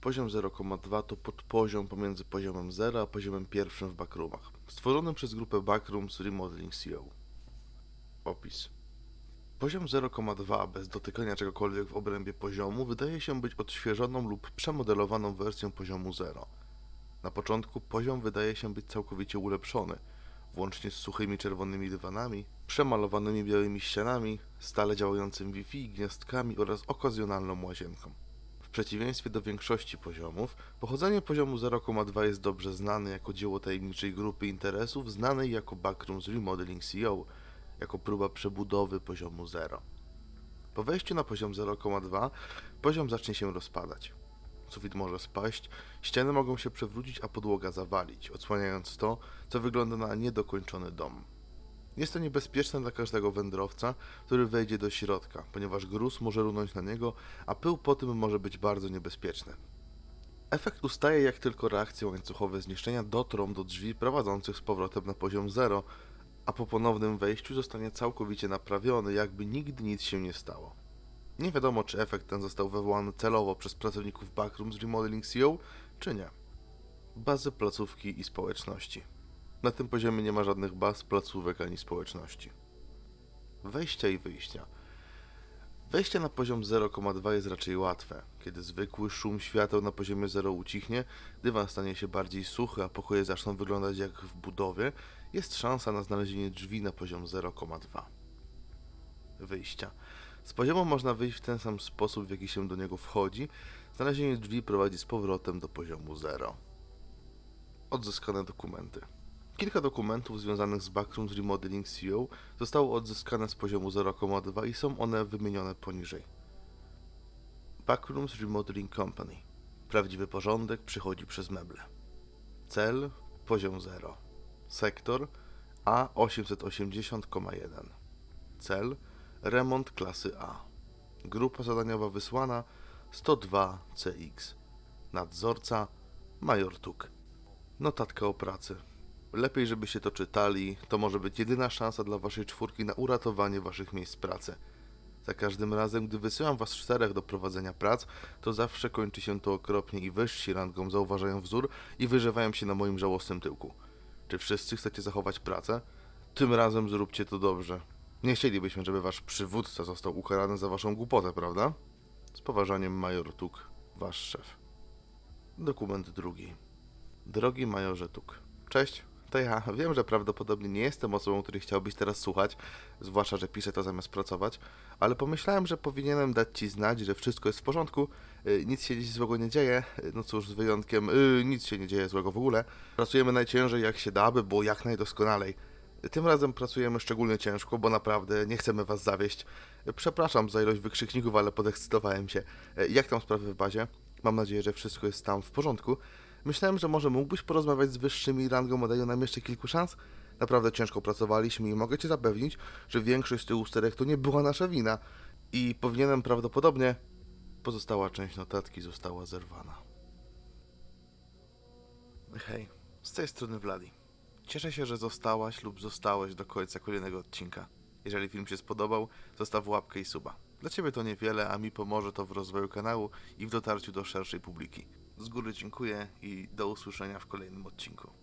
Poziom 0,2 to podpoziom pomiędzy poziomem 0 a poziomem pierwszym w backroomach, stworzonym przez grupę Backrooms Remodeling CO. Opis. Poziom 0,2 bez dotykania czegokolwiek w obrębie poziomu wydaje się być odświeżoną lub przemodelowaną wersją poziomu 0. Na początku poziom wydaje się być całkowicie ulepszony, włącznie z suchymi czerwonymi dywanami, przemalowanymi białymi ścianami, stale działającym Wi-Fi, gniazdkami oraz okazjonalną łazienką. W przeciwieństwie do większości poziomów, pochodzenie poziomu 0,2 jest dobrze znane jako dzieło tajemniczej grupy interesów znanej jako Backrooms Remodeling CO, jako próba przebudowy poziomu 0. Po wejściu na poziom 0,2 poziom zacznie się rozpadać. Sufit może spaść, ściany mogą się przewrócić, a podłoga zawalić, odsłaniając to, co wygląda na niedokończony dom. Jest to niebezpieczne dla każdego wędrowca, który wejdzie do środka, ponieważ gruz może runąć na niego, a pył po tym może być bardzo niebezpieczny. Efekt ustaje, jak tylko reakcje łańcuchowe zniszczenia dotrą do drzwi prowadzących z powrotem na poziom 0, a po ponownym wejściu zostanie całkowicie naprawiony, jakby nigdy nic się nie stało. Nie wiadomo, czy efekt ten został wywołany celowo przez pracowników Backrooms Remodeling CO, czy nie. Bazy, placówki i społeczności. Na tym poziomie nie ma żadnych baz, placówek ani społeczności. Wejścia i wyjścia. Wejście na poziom 0,2 jest raczej łatwe. Kiedy zwykły szum świateł na poziomie 0 ucichnie, dywan stanie się bardziej suchy, a pokoje zaczną wyglądać jak w budowie, jest szansa na znalezienie drzwi na poziom 0,2. Wyjścia. Z poziomu można wyjść w ten sam sposób, w jaki się do niego wchodzi. Znalezienie drzwi prowadzi z powrotem do poziomu 0. Odzyskane dokumenty. Kilka dokumentów związanych z Backrooms Remodeling CO zostało odzyskane z poziomu 0,2 i są one wymienione poniżej. Backrooms Remodeling Company. Prawdziwy porządek przychodzi przez meble. Cel poziom 0. Sektor A880,1. Cel remont klasy A. Grupa zadaniowa wysłana 102 CX. Nadzorca Major Tuk. Notatka o pracy. Lepiej, żebyście to czytali, to może być jedyna szansa dla waszej czwórki na uratowanie waszych miejsc pracy. Za każdym razem, gdy wysyłam was czterech do prowadzenia prac, to zawsze kończy się to okropnie i wyżsi rangą zauważają wzór i wyżywają się na moim żałosnym tyłku. Czy wszyscy chcecie zachować pracę? Tym razem zróbcie to dobrze. Nie chcielibyśmy, żeby wasz przywódca został ukarany za waszą głupotę, prawda? Z poważaniem major Tuk, wasz szef. Dokument drugi. Drogi majorze Tuk. Cześć, to ja. Wiem, że prawdopodobnie nie jestem osobą, której chciałbyś teraz słuchać, zwłaszcza, że piszę to zamiast pracować, ale pomyślałem, że powinienem dać ci znać, że wszystko jest w porządku, y, nic się dziś złego nie dzieje, y, no cóż, z wyjątkiem, y, nic się nie dzieje złego w ogóle. Pracujemy najciężej jak się da, aby było jak najdoskonalej. Tym razem pracujemy szczególnie ciężko, bo naprawdę nie chcemy was zawieść. Przepraszam za ilość wykrzykników, ale podekscytowałem się. Jak tam sprawy w bazie? Mam nadzieję, że wszystko jest tam w porządku. Myślałem, że może mógłbyś porozmawiać z wyższymi rangą, dają nam jeszcze kilku szans? Naprawdę ciężko pracowaliśmy i mogę cię zapewnić, że większość z tych usterek to nie była nasza wina. I powinienem prawdopodobnie... Pozostała część notatki została zerwana. Hej, z tej strony Vladi. Cieszę się, że zostałaś lub zostałeś do końca kolejnego odcinka. Jeżeli film się spodobał, zostaw łapkę i suba. Dla Ciebie to niewiele, a mi pomoże to w rozwoju kanału i w dotarciu do szerszej publiki. Z góry dziękuję i do usłyszenia w kolejnym odcinku.